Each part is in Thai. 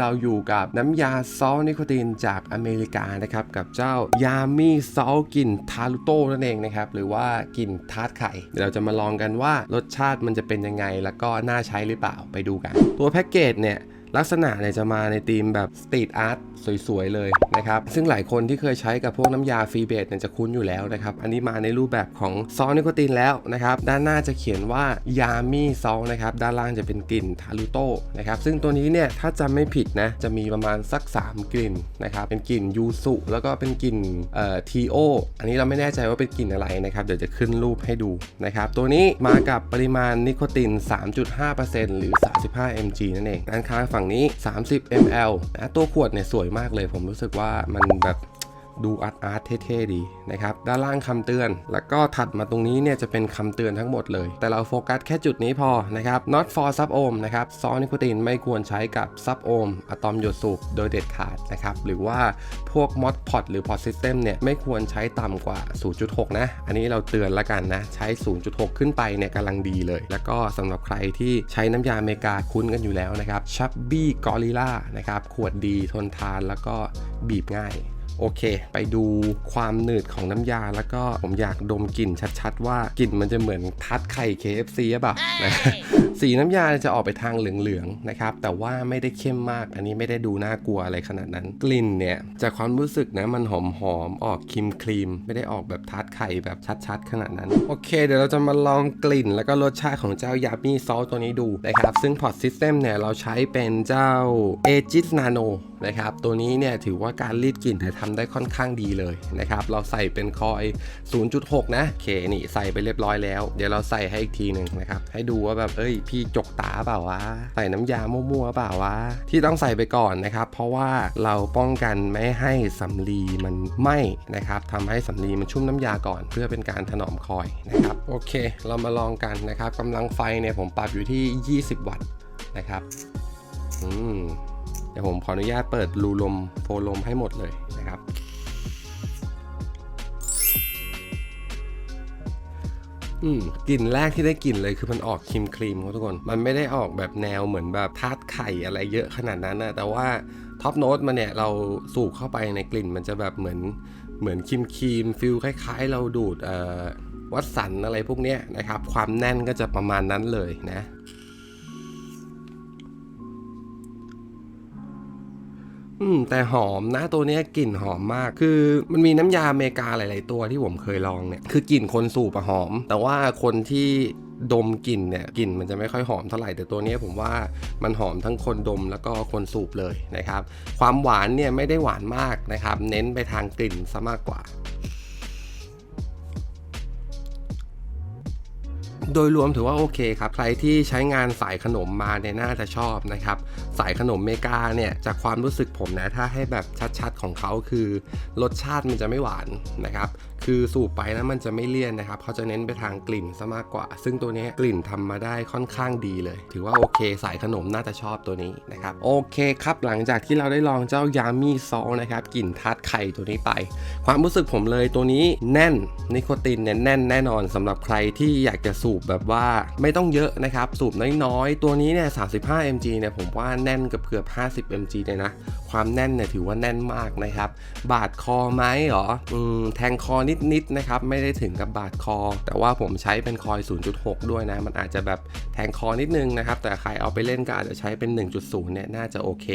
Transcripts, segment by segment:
เราอยู่กับน้ำยาซอลนิโคตินจากอเมริกานะครับ กับเจ้ายามีซอลกลิ่นทารุโต้นั่นเองนะครับ หรือว่ากลิ่นทาร์ตไข่ เดี๋ยวเราจะมาลองกันว่ารสชาติมันจะเป็นยังไง แล้วก็น่าใช้หรือเปล่าไปดูกัน ตัวแพ็กเกจเนี่ย ลักษณะเนี่ยจะมาในธีมแบบสตรีทอาร์ตสวยๆ เลยนะครับ ซึ่งหลายคนที่เคยใช้กับพวกน้ำยาฟรีเบสเนี่ยจะคุ้นอยู่แล้วนะครับ อันนี้มาในรูปแบบของซอลนิโคตินแล้วนะครับ ด้านหน้าจะเขียนว่ายามี่ซอลนะครับ ด้านล่างจะเป็นกลิ่นทารุโตนะครับ ซึ่งตัวนี้เนี่ยถ้าจำไม่ผิดนะ จะมีประมาณสัก 3 กลิ่นนะครับ เป็นกลิ่นยูสุแล้วก็เป็นกลิ่นเอ่อทีโอ อันนี้เราไม่แน่ใจว่าเป็นกลิ่นอะไรนะครับ เดี๋ยวจะขึ้นรูปให้ดูนะครับ ตัวนี้มากับปริมาณนิโคติน 3.5%หรือ 35 mg นั่นเองด้านข้างฝั่งนี้ 30 ml นะตัวขวดเนี่ยสวยมากเลย ผมรู้สึกว่ามันแบบ ดูอาร์ตอาร์ตเท่ๆดีนะครับด้านล่างคำเตือน แล้วก็ถัดมาตรงนี้เนี่ยจะเป็นคำเตือนทั้งหมดเลย แต่เราโฟกัสแค่จุดนี้พอนะครับ not for sub ohm นะครับซอนิโคตินไม่ควรใช้กับ sub ohm อะตอมหยดสูบโดยเด็ดขาดนะครับหรือว่าพวก mod pod หรือ pod system เนี่ยไม่ควรใช้ต่ำกว่า 0.6 นะ อันนี้เราเตือนละกันนะ ใช้ 0.6 ขึ้นไปเนี่ยกำลังดีเลย แล้วก็สำหรับใครที่ใช้น้ำยาอเมริกาคุ้นกันอยู่แล้วนะครับ Chubby Gorilla นะครับขวดดีทนทานแล้วก็บีบง่าย โอเค ไปดูความหนืดของน้ำยา แล้วก็ผมอยากดมกลิ่นชัดๆ ว่ากลิ่นมันจะเหมือนทัดไข่ KFC หรือเปล่านะ สีน้ำยาจะออกไปทางเหลืองๆนะครับแต่ว่าไม่ได้เข้มมาก อันนี้ไม่ได้ดูน่ากลัวอะไรขนาดนั้น กลิ่นเนี่ยจากความรู้สึกนะมันหอมๆออกครีมครีมไม่ได้ออกแบบทัดไข่แบบชัดๆ ขนาดนั้น โอเค เดี๋ยวเราจะมาลองกลิ่น แล้วก็รสชาติของเจ้ายามี่ซอสตัวนี้ดูนะครับซึ่งพอร์ตซิสเต็มเนี่ยเราใช้เป็นเจ้า a g i s Nano นะครับตัวนี้เนี่ยถือว่าการรีดกลิ่นเนี่ยทำได้ค่อนข้างดีเลยนะครับเราใส่เป็นคอย 0.6 นะโอเคนี่ใส่ไปเรียบร้อยแล้ว เดี๋ยวเราใส่ให้อีกทีหนึ่งนะครับให้ดูว่าแบบเอ้ยพี่จกตาเปล่าวะใส่น้ำยามั่วๆเปล่าวะที่ต้องใส่ไปก่อนนะครับ เพราะว่าเราป้องกันไม่ให้สำลีมันไหม้นะครับทำให้สำลีมันชุ่มน้ำยาก่อน เพื่อเป็นการถนอมคอยนะครับโอเค เรามาลองกันนะครับกำลังไฟเนี่ยผมปรับอยู่ที่ 20 วัตต์นะครับอืมเดี๋ยวผมขออนุญาตเปิดรูลมโฟลมให้หมดเลยนะครับ อืมกลิ่นแรกที่ได้กลิ่นเลยคือมันออกครีมครีมครับทุกคน มันไม่ได้ออกแบบแนวเหมือนแบบทาดไข่อะไรเยอะขนาดนั้นนะแต่ว่าท็อปโน้ตมันเนี่ยเราสูบเข้าไปในกลิ่นมันจะแบบเหมือนเหมือนครีมครีมฟิลคล้ายๆ เราดูดเอ่อวัดสันอะไรพวกเนี้ยนะครับ ความแน่นก็จะประมาณนั้นเลยนะ อืมแต่หอมนะตัวเนี้ยกลิ่นหอมมาก คือมันมีน้ำยาอเมริกาหลาย ๆ ตัวที่ผมเคยลองเนี่ยคือกลิ่นคนสูบอะหอม แต่ว่าคนที่ดมกลิ่นเนี่ยกลิ่นมันจะไม่ค่อยหอมเท่าไหร่แต่ตัวนี้ผมว่ามันหอมทั้งคนดมแล้วก็คนสูบเลยนะครับ ความหวานเนี่ยไม่ได้หวานมากนะครับ เน้นไปทางกลิ่นซะมากกว่า โดยรวมถือว่าโอเคครับ ใครที่ใช้งานสายขนมมาเนี่ยน่าจะชอบนะครับ สายขนมเมกาเนี่ยจากความรู้สึกผมนะ ถ้าให้แบบชัดๆของเขาคือ รสชาติมันจะไม่หวานนะครับ คือสูบไปแล้วมันจะไม่เลี่ยนนะครับ เขาจะเน้นไปทางกลิ่นซะมากกว่า ซึ่งตัวนี้กลิ่นทำมาได้ค่อนข้างดีเลย ถือว่าโอเค สายขนมน่าจะชอบตัวนี้นะครับ โอเคครับ หลังจากที่เราได้ลองเจ้ายามีซอลนะครับกลิ่นทัดไข่ตัวนี้ไป ความรู้สึกผมเลยตัวนี้แน่นนิโคตินเนี่ยแน่นแน่นอนสำหรับใครที่อยากจะสูบแบบว่าไม่ต้องเยอะนะครับ สูบน้อยๆ ตัวนี้เนี่ย 35 mg เนี่ยผมว่าแน่นเกือบเกือบ 50 mg เลยนะ ความแน่นเนี่ยถือว่าแน่นมากนะครับ บาดคอไหมเหรออืมแทงคอนิดๆนะครับ ไม่ได้ถึงกับบาดคอ แต่ว่าผมใช้เป็นคอย 0.6 ด้วยนะ มันอาจจะแบบแทงคอนิดนึงนะครับ แต่ใครเอาไปเล่นก็อาจจะใช้เป็น 1.0 เนี่ยน่าจะโอเค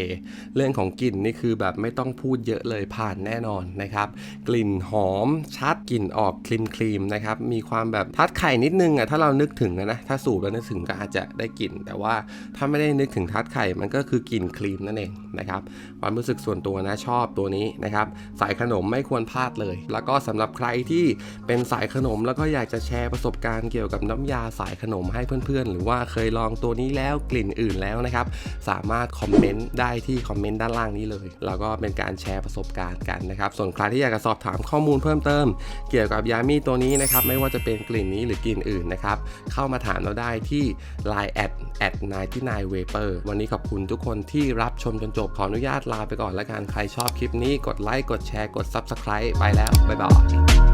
เรื่องของกลิ่นนี่คือแบบไม่ต้องพูดเยอะเลยผ่านแน่นอนนะครับ กลิ่นหอมชัดกลิ่นออกครีมครีมๆนะครับ มีความแบบทัดไข่นิดนึงอะถ้าเรานึกถึงนะถ้าสูบแล้วนึกถึงก็อาจจะได้กลิ่น แต่ว่าถ้าไม่ได้นึกถึงทัดไข่มันก็คือกลิ่นครีมนั่นเองนะครับความรู้สึกส่วนตัวนะชอบตัวนี้นะครับสายขนมไม่ควรพลาดเลย แล้วก็สำหรับใครที่เป็นสายขนมแล้วก็อยากจะแชร์ประสบการณ์เกี่ยวกับน้ำยาสายขนมให้เพื่อนๆ หรือว่าเคยลองตัวนี้แล้วกลิ่นอื่นแล้วนะครับสามารถคอมเมนต์ได้ที่คอมเมนต์ด้านล่างนี้เลยแล้วก็เป็นการแชร์ประสบการณ์กันนะครับส่วนใครที่อยากจะสอบถามข้อมูลเพิ่มเติม เกี่ยวกับยามีตัวนี้นะครับไม่ว่าจะเป็นกลิ่นนี้หรือกลิ่นอื่นนะครับเข้ามาถามเราได้ที่ Line แอดแอด99 Vapor วันนี้ขอบคุณทุกคนที่รับชมจนจบขออนุญาตลาไปก่อนแล้วกัน ใครชอบคลิปนี้กดไลค์กดแชร์กด Subscribe ไปแล้ว บ๊ายบาย